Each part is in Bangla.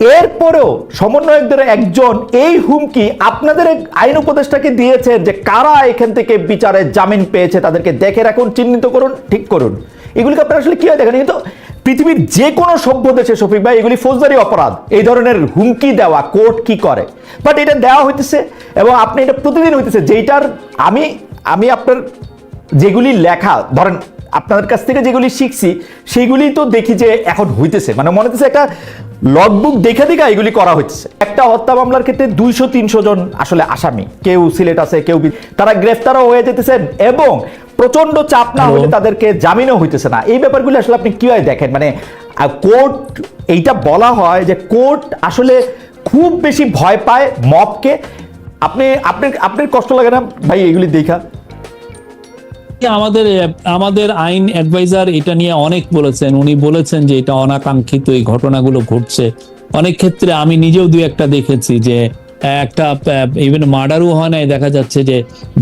এরপরেও সমন্বয়কদের একজন এই হুমকি আপনাদের আইন উপদেষ্টাকে দিয়েছে যে কারা এখান থেকে বিচারে জামিন পেয়েছে তাদেরকে দেখে রাখুন, চিহ্নিত করুন, ঠিক করুন। এগুলিকে আপনারা আসলে কি হয় দেখেন কিন্তু পৃথিবীর যে কোনো সভ্য দেশে শফিক ভাই, এগুলি ফৌজদারি অপরাধ। এই ধরনের হুমকি দেওয়া কোর্ট কি করে? বাট এটা দেওয়া হইতেছে এবং আপনি এটা প্রতিদিন হইতেছে। যেইটার আমি আমি আপনার যেগুলি লেখা, ধরেন আপনাদের কাছ থেকে যেগুলি শিখছি সেগুলি তো দেখি যে এখন হইতেছে। মানে মনে হচ্ছে একটা লগবুক দেখে দেখে এগুলি করা হচ্ছে একটা হত্যা মামলার ক্ষেত্রে দুইশো তিনশো জন আসলে আসামি। কেউ সিলেট আছে কেউ তারা গ্রেফতারও হয়ে যেতেছেন এবং প্রচণ্ড চাপ না হলে তাদেরকে জামিনও হইতেছে না। এই ব্যাপারগুলি আসলে আপনি কীভাবে দেখেন? মানে কোর্ট এইটা বলা হয় যে কোর্ট আসলে খুব বেশি ভয় পায় মবকে। আপনি আপনি আপনার কষ্ট লাগে না? ভাই এগুলি দেখা। আমাদের আমাদের আইন অ্যাডভাইজার এটা নিয়ে অনেক বলেছেন। উনি বলেছেন যে এটা অনাকাঙ্ক্ষিত এই ঘটনাগুলো ঘটছে। অনেক ক্ষেত্রে আমি নিজেও দুই একটা দেখেছি যে, একটা ইভেন মার্ডারও হয় নাই, দেখা যাচ্ছে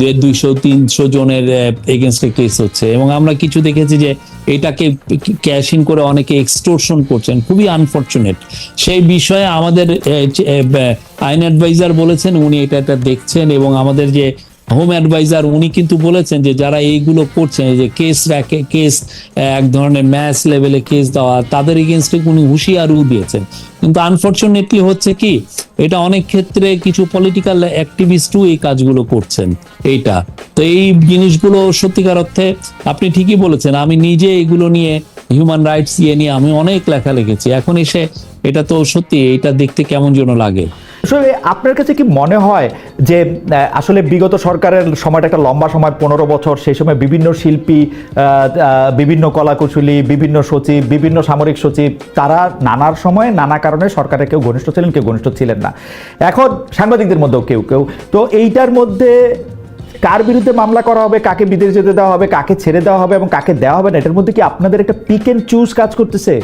যে দুইশো, তিনশো জনের এগেনস্টে কেস হচ্ছে। এবং আমরা কিছু দেখেছি যে এটাকে ক্যাশ ইন করে অনেকে এক্সটোরশন করছেন। খুবই আনফর্চুনেট সেই বিষয়ে আমাদের আইন অ্যাডভাইজার বলেছেন, উনি এটা এটা দেখছেন এবং আমাদের যে হোম অ্যাডভাইজার উনি কিন্তু বলেছেন যে যারা এইগুলো করছেন যে কেস রাখে কেস এক ধরনের ম্যাচ লেভেলে কেস দেওয়া, তাদের এগেনস্টে উনি হুঁশিয়ারিও দিয়েছেন। কিন্তু আনফর্চুনেটলি হচ্ছে কি, এটা অনেক ক্ষেত্রে কিছু পলিটিক্যাল অ্যাক্টিভিস্টও এই কাজগুলো করছেন, এইটা। তো এই জিনিসগুলো সত্যিকার অর্থে আপনি ঠিকই বলেছেন, আমি নিজে এগুলো নিয়ে হিউম্যান রাইটস ইয়ে নিয়ে আমি অনেক লেখা লিখেছি এখন এসে এটা তো সত্যি এটা দেখতে কেমন যেন লাগে। আসলে আপনার কাছে কি মনে হয় যে আসলে বিগত সরকারের সময়টা একটা লম্বা সময়, পনেরো বছর, সেই সময় বিভিন্ন শিল্পী বিভিন্ন কলাকুশলী, বিভিন্ন সচিব, বিভিন্ন সামরিক সচিব, তারা নানার সময়, নানা কারণে সরকারের কেউ ঘনিষ্ঠ ছিলেন, কেউ ঘনিষ্ঠ ছিলেন না। এখন সাংবাদিকদের মধ্যেও কেউ কেউ। তো এইটার মধ্যে কার বিরুদ্ধে মামলা করা হবে, কাকে বিদেশ যেতে দেওয়া হবে, কাকে ছেড়ে দেওয়া হবে এবং কাকে দেওয়া হবে না, এটার মধ্যে কি আপনাদের একটা পিক এন্ড চুজ কাজ করতেছে?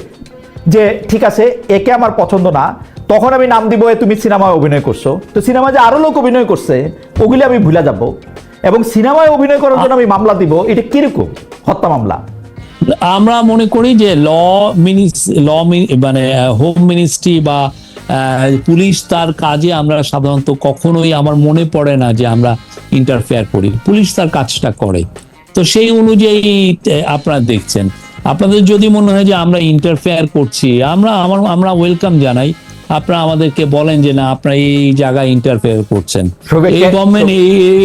যে, ঠিক আছে, একে আমার পছন্দ না তখন আমি নাম দিব তুমি সিনেমায় অভিনয় করছ। তো সিনেমায় যে আরও লোক অভিনয় করছে, ওগুলি আমি ভুলে যাব। এবং সিনেমায় অভিনয় করার জন্য আমি মামলা দিব, এটা কীরকম? হত্যা মামলা। আমরা মনে করি যে ল ল মানে হোম মিনিস্ট্রি বা পুলিশ তার কাজে আমরা সাধারণত কখনোই আমার মনে পড়ে না যে আমরা ইন্টারফেয়ার করি। পুলিশ তার কাজটা করে। তো সেই অনুযায়ী আপনারা দেখছেন। আপনাদের যদি মনে হয় যে আমরা ইন্টারফেয়ার করছি, আমরা, আমার, আমরা ওয়েলকাম জানাই। আপনারা আমাদেরকে বলেন যে না আপনারা এই জায়গায় ইন্টারফেয়ার করছেন। এই গভর্নমেন্ট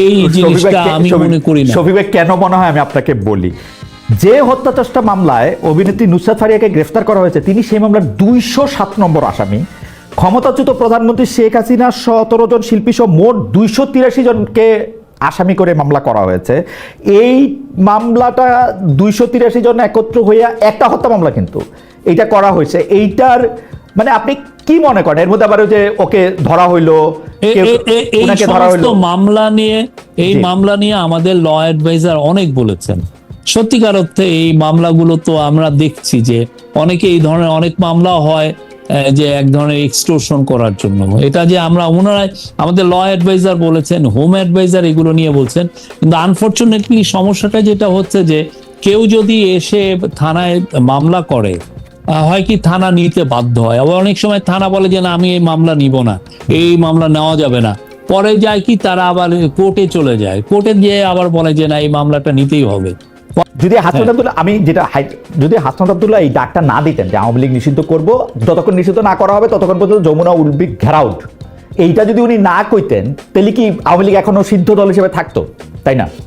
এই জিনিসটা আমি মনে করি না। শফিক কেন মনে হয় আমি আপনাকে বলি? যে হত্যা চেষ্টা মামলায় অভিনেত্রী নুসরাত ফারিয়াকে গ্রেফতার করা হয়েছে তিনি সেই মামলার দুইশো সাত নম্বর আসামি। ক্ষমতাচ্যুত প্রধানমন্ত্রী শেখ হাসিনা সতেরো জন শিল্পী সহ মোট দুইশো তিরাশি জনকে আসামি করে মামলা করা হয়েছে। এই মামলাটা দুইশো তিরাশি জন একত্র হইয়া একটা হত্যা মামলা কিন্তু। এইটা করা হয়েছে। এইটার মানে আপনি কি মনে করেন? এর মধ্যে আবার যে ওকে ধরা হইল এই সমস্ত মামলা নিয়ে এই মামলা নিয়ে আমাদের ল অ্যাডভাইজার অনেক বলেছেন। সত্যিকার অর্থে এই মামলাগুলো তো আমরা দেখছি যে অনেকে এই ধরনের অনেক মামলা হয় যে এক ধরনের এক্সটোরশন করার জন্য। এটা যে আমরা ওনারাই আমাদের ল অ্যাডভাইজার বলেছেন হোম অ্যাডভাইজার এগুলো নিয়ে বলছেন। কিন্তু আনফর্চুনেটলি সমস্যাটা যেটা হচ্ছে যে কেউ যদি এসে থানায় মামলা করে হয় কি থানা নিতে বাধ্য হয়। আবার অনেক সময় থানা বলে যে না আমি এই মামলা নিব না। এই মামলা নেওয়া যাবে না। পরে যায় কি তারা আবার কোর্টে চলে যায়। কোর্টে গিয়ে আবার বলে যে না এই মামলাটা নিতেই হবে। যদি হাসনাত আব্দুল্লাহ আমি যেটা যদি হাসনাত আব্দুল্লাহ এই ডাকটা না দিতেন যে আওয়ামী লীগ নিষিদ্ধ করব যতক্ষণ নিষিদ্ধ না করা হবে ততক্ষণ পর্যন্ত যমুনা উইল বি ঘেরাউট এইটা যদি উনি না কইতেন তাহলে কি আওয়ামী লীগ এখনও সিদ্ধ দল হিসেবে থাকতো? তাই না? হ্যাঁ, হ্যাঁ,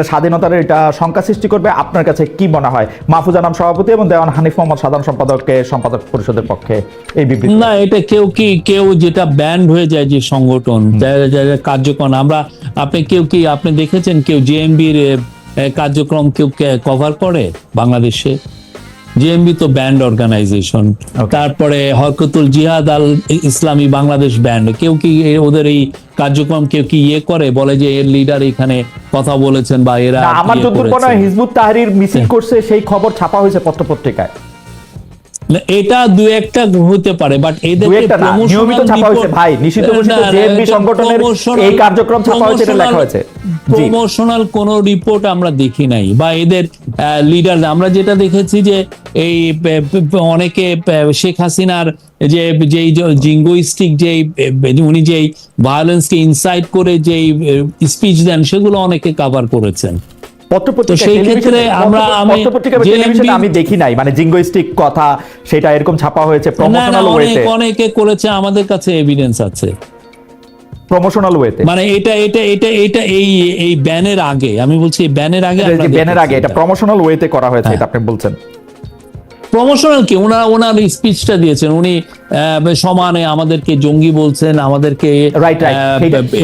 স্বাধীনতার এটা শঙ্কা সৃষ্টি করবে। আপনার কাছে কি মনে হয়? মাহফুজ আনাম সভাপতি এবং দেওয়ান হানিফ মোহাম্মদ সাধারণ সম্পাদককে সম্পাদক পরিষদের পক্ষে এই বিবৃতি না এটা কেউ কি কেউ যেটা ব্যান্ড হয়ে যায় যে সংগঠন যারা কার্যক্রম আমরা আপনি কেউ কি আপনি দেখেছেন কেউ জেএমবির কার্যক্রম কেউ কভার করে বাংলাদেশে? জেএমবি তো ব্যান্ড অর্গানাইজেশন তারপরে হরকতুল জিহাদ আল ইসলামী বাংলাদেশ ব্যান্ড কেউ কি ওদের এই কার্যক্রম কেউ কি ইয়ে করে? বলে যে এর লিডার এখানে কথা বলেছেন বা এরা আমার ইয়ে যতদূর মনে হয় হিজবুত তাহরির মিছিল করছে সেই খবর ছাপা হয়েছে পত্রপত্রিকায়। না, এটা দু একটা হতে পারে বাট দু এদেরকে নিয়মিত ছাপা হয়েছে। ভাই নিষিদ্ধ ঘোষিত জেএমবি সংগঠনের এই কার্যক্রম ছাপা হয়েছে এটা লেখা হয়েছে। প্রমোশনাল কোন রিপোর্ট আমরা দেখি নাই বা এদের লিডার আমরা যেটা দেখেছি যে এই অনেকে শেখ হাসিনার যে যেই জিঙ্গোইস্টিক যেই উনি যেই ভায়োলেন্সকে ইনসাইট করে যেই স্পিচ দেন সেগুলো অনেকে কভার করেছেন। আমি দেখি নাই। মানে জিঙ্গোইস্টিক কথা সেটা এরকম ছাপা হয়েছে প্রমোশনাল অনেক ওয়েতে অনেকে করেছে আমাদের কাছে এভিডেন্স আছে। প্রমোশনাল ওয়েতে মানে এটা এটা এটা এটা এই এই ব্যানের আগে আমি বলছি ব্যানের আগে ব্যানের আগে এটা প্রমোশনাল ওয়েতে করা হয়েছে হ্যাঁ। এটা আপনি বলছেন। প্রমোশনাল কি? ওনার ওনার স্পিচটা দিয়েছেন। উনি সমানে আমাদেরকে জঙ্গি বলছেন আমাদেরকে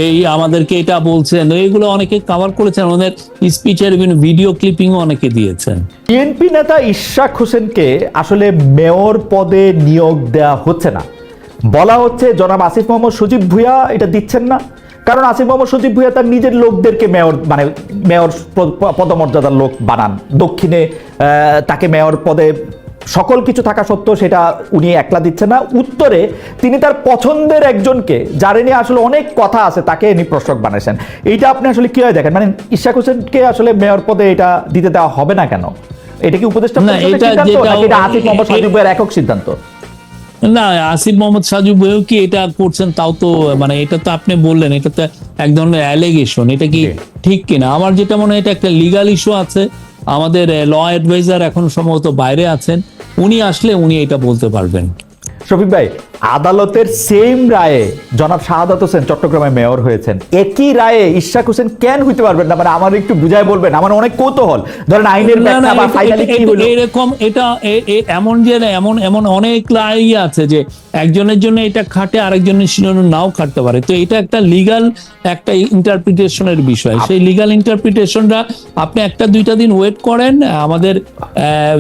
এই আমাদেরকে এটা বলছেন। এইগুলো অনেকে কভার করেছেন। ওদের স্পিচের বিভিন্ন ভিডিও ক্লিপিং অনেকে দিয়েছেন। বিএনপি নেতা ইশাক হোসেনকে আসলে মেয়র পদে নিয়োগ দেওয়া হচ্ছে না। বলা হচ্ছে জনাব আসিফ মোহাম্মদ সজীব ভুইয়া এটা দিচ্ছেন না। কারণ আসিফ মোহাম্মদ সজীব ভুইয়া তার নিজের লোকদেরকে মেয়র মানে মেয়র পদমর্যাদার লোক বানান। দক্ষিণে আহ, তাকে মেয়র পদে সকল কিছু থাকা সত্ত্বেও সেটা উনি একলা দিচ্ছেন না। উত্তরে তিনি তার পছন্দের একজনকে যারে নিয়ে আসলে অনেক কথা আছে তাকে ইনি প্রশ্রক বানাইছেন। এইটা আপনি আসলে কি হয় দেখেন? মানে ইশাক হোসেনকে আসলে মেয়র পদে এটা দিতে দেওয়া হবে না কেন? এটা কি উপদেষ্টা না, এটা যেটা- এটা আসিফ মোহাম্মদ ভাইয়ের একক সিদ্ধান্ত? না আসিফ মোহাম্মদ সাজু বইও কি এটা করছেন তাও তো মানে এটা তো আপনি বললেন এটা তো এক ধরনের অ্যালিগেশন এটা কি। ঠিক কিনা? আমার যেটা মনে হয় এটা একটা লিগাল ইস্যু আছে। আমাদের ল অ্যাডভাইজার এখন সম্ভবত বাইরে আছেন। উনি আসলে উনি এটা বলতে পারবেন। শফিক ভাই আদালতের সেম রায়ে জনাব শাহাদাত হোসেন চট্টগ্রামে মেয়র হয়েছেন। একই রায়ে ইশাক হোসেন কেন হইতে পারবেন না? মানে আমার একটু বুঝায় বলবেন আমার অনেক কৌতূহল। ধরেন আইনের না, না, ব্যাখ্যা বা এটা- ফাইনালি এটা- কি হলো এরকম এটা এমন যে এমন এমন অনেক লাই আছে যে একজনের জন্য এটা খাটে আরেকজনের জন্য নাও খাটতে পারে। তো এটা একটা লিগাল একটা ইন্টারপ্রিটেশনের বিষয়। সেই লিগাল ইন্টারপ্রিটেশনটা আপনি একটা দুইটা দিন ওয়েট করেন। আমাদের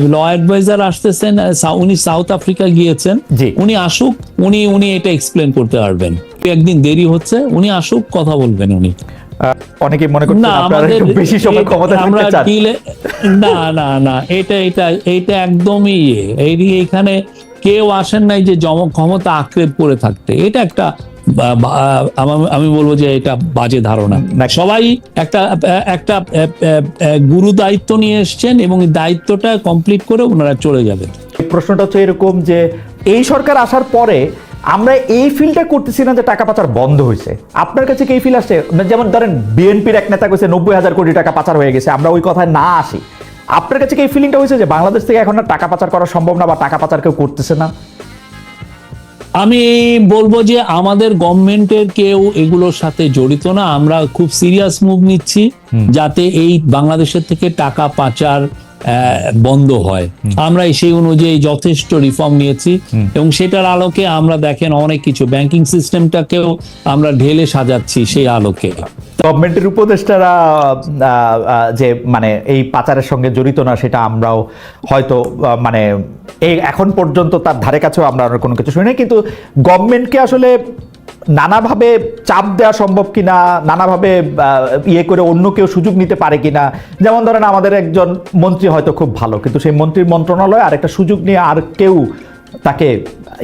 ল অ্যাডভাইজার আসতেছেন উনি সাউথ আফ্রিকা গিয়েছেন। উনি আসুক উনি উনি এটা এক্সপ্লেন করতে পারবেন। একদিন দেরি হচ্ছে উনি আসুক কথা বলবেন উনি। অনেকে মনে করছেন আপনারা একটু বেশি সময় ক্ষমতা আমরা থাকতে চান না না না এটা এটা এটা একদমই ইয়ে। এই এখানে কেউ আসেন নাই যে জম ক্ষমতা আক্রেপ করে থাকতে। এটা একটা আমা- বলব যে এটা বাজে ধারণা। সবাই একটা একটা গুরু দায়িত্ব নিয়ে এসছেন এবং দায়িত্বটা কমপ্লিট করে ওনারা চলে যাবেন। প্রশ্নটা হচ্ছে এরকম যে এই সরকার আসার পরে আমরা এই ফিলটা করতেছি না যে টাকা পাচার বন্ধ হয়েছে। আপনার কাছে কি এই ফিল আসছে? যেমন ধরেন বিএনপির এক নেতা কইছে নব্বই হাজার কোটি টাকা পাচার হয়ে গেছে আমরা ওই কথায় না আসি। আপনার কাছে কি এই ফিলিংটা হয়েছে যে বাংলাদেশ থেকে এখন আর টাকা পাচার করা সম্ভব না বা টাকা পাচার কেউ করতেছে না? আমি বলব যে আমাদের গভর্নমেন্টের কেউ এগুলোর সাথে জড়িত না। আমরা খুব সিরিয়াস মুভ নিচ্ছি যাতে এই বাংলাদেশের থেকে টাকা পাচার বন্ধ হয়। আমরা সেই অনুযায়ী যথেষ্ট রিফর্ম নিয়েছি এবং সেটার আলোকে আমরা দেখেন অনেক কিছু। ব্যাংকিং সিস্টেমটাকেও আমরা ঢেলে সাজাচ্ছি সেই আলোকে। গভর্নমেন্টের উপদেষ্টারা যে মানে এই পাচারের সঙ্গে জড়িত না সেটা আমরাও হয়তো মানে এই এখন পর্যন্ত তার ধারে কাছেও আমরা কোনো কিছু শুনি কিন্তু গভর্নমেন্টকে আসলে নানাভাবে চাপ দেওয়া সম্ভব কিনা, নানাভাবে ইয়ে করে অন্য কেউ সুযোগ নিতে পারে কিনা। যেমন ধরেন আমাদের একজন মন্ত্রী হয়তো খুব ভালো, কিন্তু সেই মন্ত্রীর মন্ত্রণালয় আর একটা সুযোগ নিয়ে আর কেউ তাকে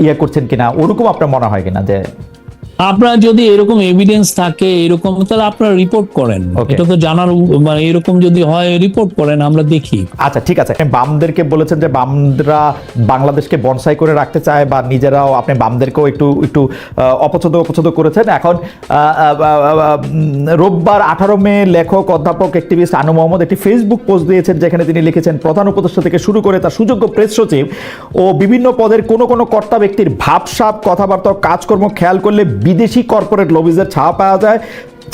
ইয়ে করছেন কিনা, ওরকম আপনার মনে হয় কিনা যে আপনার যদি এরকম এভিডেন্স থাকে এরকম তাহলে আপনারা রিপোর্ট করেন। এটা তো জানার মানে এরকম যদি হয় রিপোর্ট করেন আমরা দেখি। আচ্ছা ঠিক আছে। বামদেরকে বলেছেন যে বামরা বাংলাদেশকে বনসাই করে রাখতে চায় বা নিজেরাও আপনি বামদেরকেও একটু একটু অপছন্দ অপছন্দ করেছেন। এখন রোববার আঠারো মে লেখক অধ্যাপক অ্যাক্টিভিস্ট আনু মোহাম্মদ একটি ফেসবুক পোস্ট দিয়েছেন যেখানে তিনি লিখেছেন প্রধান উপদেষ্টা থেকে শুরু করে তার সুযোগ্য প্রেস সচিব ও বিভিন্ন পদের কোনো কোনো কর্তা ব্যক্তির ভাবসাপ কথাবার্তা কাজকর্ম খেয়াল করলে বিদেশি কর্পোরেট লবিজের ছায়া পাওয়া যায়,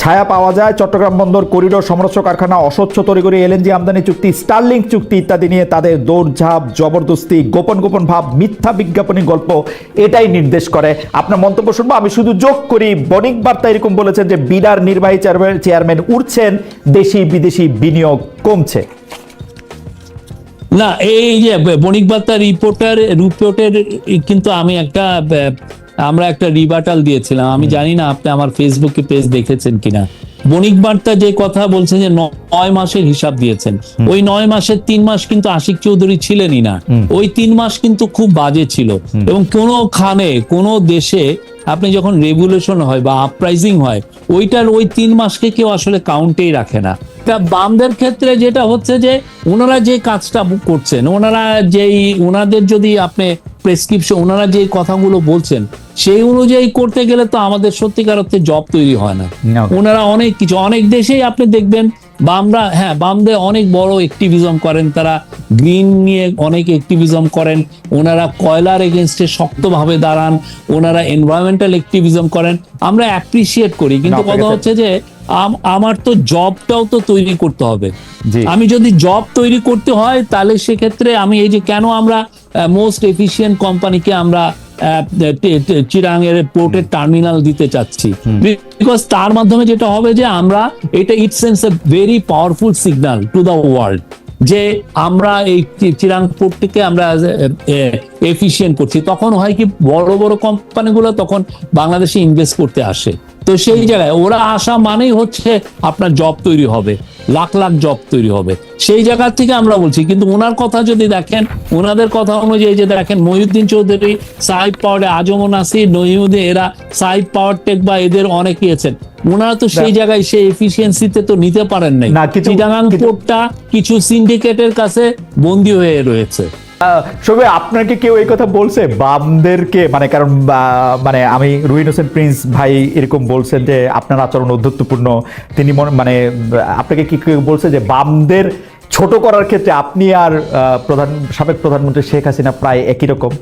ছায়া পাওয়া যায়। চট্টগ্রাম বন্দর, করিডোর, সমরস্য কারখানা অস্বচ্ছ তরিগরি এলএনজি আমদানি চুক্তি স্টার্লিং চুক্তি ইত্যাদি নিয়ে তাদের দৌড়ঝাঁপ, জবরদস্তি, গোপন গোপন ভাব, মিথ্যা বিজ্ঞাপনী গল্প, এটাই নির্দেশ করে। আপনার মন্তব্য শুনব, আমি শুধু যোগ করি। বণিক বার্তা এরকম বলেছেন যে বিডার নির্বাহী চেয়ারম্যান চেয়ারম্যান উঠছেন, দেশি বিদেশি বিনিয়োগ কমছে। না, এই যে বণিক বার্তা রিপোর্টার রিপোর্টের কিন্তু আমি একটা আমরা একটা রিবাটাল দিয়েছিলাম। আমি জানি না আপনি আমার ফেসবুকে পেজ দেখেছেন কিনা। বণিক বার্তা যে কথা বলছেন যে নয় মাসের হিসাব দিয়েছেন। ওই নয় মাসের তিন মাস কিন্তু আশিক চৌধুরী ছিলেনই না। ওই তিন মাস কিন্তু খুব বাজে ছিল। এবং কোনো খানে কোনো দেশে আপনি যখন রেগুলেশন হয় বা আপরাইজিং হয় ওইটার ওই তিন মাসকে কেউ আসলে কাউন্টেই রাখে না। তা বামদের ক্ষেত্রে যেটা হচ্ছে যে ওনারা যে কাজটা করছেন ওনারা যেই ওনাদের যদি আপনি প্রেসক্রিপশন ওনারা যে কথাগুলো বলছেন সেই অনুযায়ী করতে গেলে তো আমাদের সত্যিকার অর্থে জব তৈরি হয় না। ওনারা অনেক কিছু অনেক দেশেই আপনি দেখবেন বামরা হ্যাঁ বামদের অনেক বড় অ্যাক্টিভিজম করেন তারা গ্রিন নিয়ে অনেক অ্যাক্টিভিজম করেন ওনারা কয়লার এগেনস্টে শক্তভাবে দাঁড়ান ওনারা এনভায়রনমেন্টাল অ্যাক্টিভিজম করেন আমরা অ্যাপ্রিসিয়েট করি কিন্তু কথা হচ্ছে যে আম- আমার তো জবটাও তো তৈরি করতে হবে। আমি যদি জব তৈরি করতে হয় তাহলে সেক্ষেত্রে আমি এই যে কেন আমরা মোস্ট এফিশিয়েন্ট কোম্পানিকে আমরা চিরাঙের পোর্টের টার্মিনাল দিতে চাচ্ছি। বিকজ তার মাধ্যমে যেটা হবে যে আমরা এটা it sends a very powerful signal to the world যে আমরা এই চিরাং পোর্টটিকে আমরা এফিশিয়েন্ট করছি তখন হয় কি বড় বড় কোম্পানিগুলো তখন বাংলাদেশে ইনভেস্ট করতে আসে। তো সেই জায়গায় ওরা আসা মানেই হচ্ছে আপনার জব তৈরি হবে লাখ লাখ জব তৈরি হবে। সেই জায়গা থেকে আমরা বলছি কিন্তু ওনার কথা যদি দেখেন ওনাদের কথা অনুযায়ী যে দেখেন মহিউদ্দিন চৌধুরী সাহিব পাওয়ারে আজম নাসির নহিউদ্দিন এরা সাহিব পাওয়ার টেক বা এদের অনেকেই আছেন। ওনারা তো সেই জায়গায় সেই এফিসিয়েন্সিতে তো নিতে পারেন নাই। চিটাগাং পোর্টটা কিছু সিন্ডিকেটের কাছে বন্দী হয়ে রয়েছে। সবে আপনাকে কেউ এই কথা বলছে? বামদেরকে মানে কারণ মানে আমি রুইন হোসেন প্রিন্স ভাই এরকম বলছেন যে আপনার আচরণ অধ্যত্বপূর্ণ তিনি মানে আপনাকে কি কেউ বলছে যে বামদের ছোট করার ক্ষেত্রে আপনি আর প্রধান সাবেক প্রধানমন্ত্রী শেখ হাসিনা প্রায় একই রকম?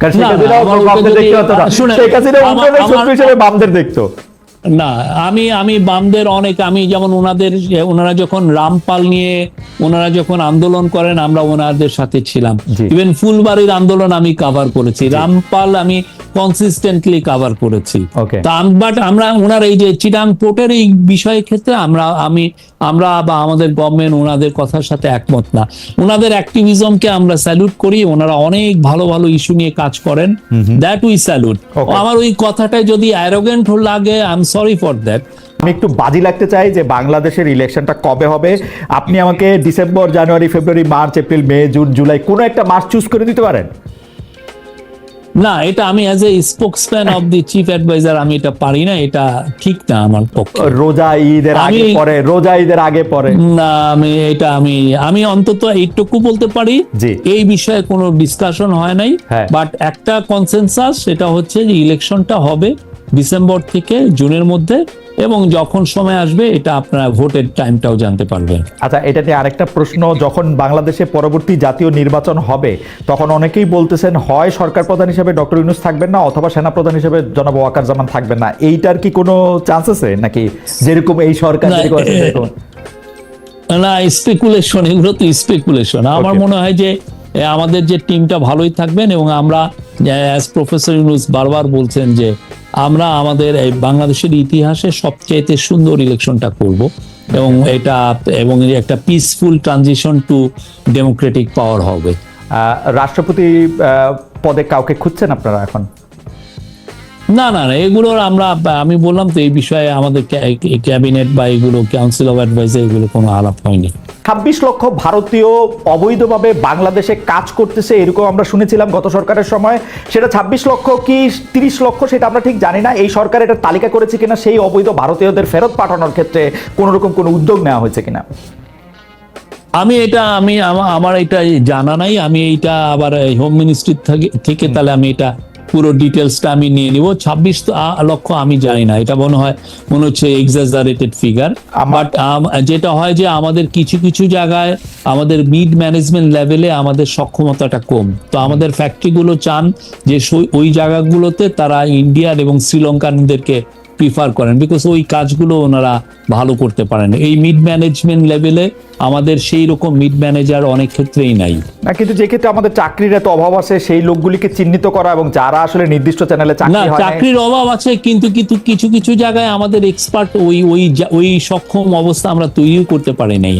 কারণ শেখ হাসিনা বামদের দেখতো। না আমি আমি বামদের অনেক আমি যেমন ওনাদের ওনারা যখন রামপাল নিয়ে ওনারা যখন আন্দোলন করেন আমরা ওনাদের সাথে ছিলাম। ইভেন ফুলবাড়ির আন্দোলন আমি কভার করেছি। রামপাল আমি কনসিস্টেন্টলি কভার করেছি। বাট আমরা ওনার এই যে চিটাং পোর্টের এই বিষয়ের ক্ষেত্রে আমরা আমি আমরা বা আমাদের গভর্নমেন্ট ওনাদের কথার সাথে একমত না। ওনাদের অ্যাক্টিভিজমকে আমরা স্যালুট করি ওনারা অনেক ভালো ভালো ইস্যু নিয়ে কাজ করেন। দ্যাট উই স্যালুট আমার ওই কথাটাই যদি অ্যারোগেন্ট লাগে আই সরি ফর দ্যাট আমি একটু বাজি লাগতে চাই যে বাংলাদেশের ইলেকশনটা কবে হবে? আপনি আমাকে December January February March April May June July কোনো একটা মাস চুজ করে দিতে পারেন। না এটা আমি as a spokesman of the chief adviser আমি এটা পারি না এটা ঠিক না আমার পক্ষে। রোজা ঈদের আগে পরে রোজা ঈদের আগে পরে। না আমি এটা আমি আমি অন্তত এইটুকু বলতে পারি। এই বিষয়ে কোনো ডিসকাশন হয় নাই হ্যাঁ। বাট একটা কনসেনসাস সেটা হচ্ছে যে ইলেকশনটা হবে। ডিসেম্বর থেকে জুনের মধ্যে এবং যখন সময় আসবে এটা আপনারা ভোটের টাইমটাও জানতে পারবেন। আচ্ছা এটা নিয়ে আরেকটা প্রশ্ন যখন বাংলাদেশে পরবর্তী জাতীয় নির্বাচন হবে তখন অনেকেই বলতেছেন হয় সরকার প্রধান হিসেবে ডক্টর ইউনুস থাকবেন না অথবা সেনা প্রধান হিসেবে জনাব ওয়াকার জামান থাকবেন না। এইটার কি কোনো চান্স আছে? নাকি যেরকম এই সরকার না, স্পেকুলেশন এগুলো তো স্পেকুলেশন আমার মনে হয় যে আমাদের যে টিমটা ভালোই থাকবেন এবং আমরা অ্যাজ প্রফেসর ইউনুস বারবার বলছেন যে আমরা আমাদের এই বাংলাদেশের ইতিহাসে সবচেয়ে সুন্দর ইলেকশনটা করব এবং এটা এবং একটা peaceful transition to democratic power হবে। রাষ্ট্রপতি পদে কাউকে খুঁজছেন আপনারা এখন? না না না এগুলোর আমরা আমি বললাম তো এই বিষয়ে আমাদের ক্যাবিনেট বা এগুলো কাউন্সিল অফ অ্যাডভাইজার এগুলো কোনো আলাপ হয়নি। ছাব্বিশ লক্ষ ভারতীয় অবৈধভাবে বাংলাদেশে কাজ করতেছে এরকম আমরা শুনেছিলাম গত সরকারের সময়। সেটা ছাব্বিশ লক্ষ কি তিরিশ লক্ষ সেটা আমরা ঠিক জানি না। এই সরকার এটা তালিকা করেছে কিনা সেই অবৈধ ভারতীয়দের ফেরত পাঠানোর ক্ষেত্রে কোনো রকম কোনো উদ্যোগ নেওয়া হয়েছে কিনা? আমি এটা আমি আমা- আমার এটা জানা নাই। আমি এইটা আবার হোম মিনিস্ট্রি থেকে তাহলে আমি এটা পুরো ডিটেলসটা আমি নিয়ে নিব। ছাব্বিশ লক্ষ আমি জানি না। এটা মনে হয় মনে হচ্ছে এক্সাজারেটেড ফিগার বাট যেটা হয় যে আমাদের কিছু কিছু জায়গায় আমাদের মিড ম্যানেজমেন্ট লেভেলে আমাদের সক্ষমতাটা কম। তো আমাদের ফ্যাক্টরিগুলো চান যে ওই জায়গাগুলোতে তারা ইন্ডিয়ান এবং শ্রীলঙ্কানদেরকে প্রিফার করেন বিকজ ওই কাজগুলো ওনারা ভালো করতে পারেন। এই মিড ম্যানেজমেন্ট লেভেলে আমাদের সেই রকম মিড ম্যানেজার অনেক ক্ষেত্রেই নাই। না কিন্তু যে ক্ষেত্রে আমাদের চাকরির এত অভাব আছে সেই লোকগুলিকে চিহ্নিত করা এবং যারা আসলে নির্দিষ্ট চ্যানেলে চাকরি হয় চাকরির অভাব আছে কিন্তু কিন্তু কিছু কিছু জায়গায় আমাদের এক্সপার্ট ওই ওই ওই সক্ষম অবস্থা আমরা তৈরিও করতে পারি নাই।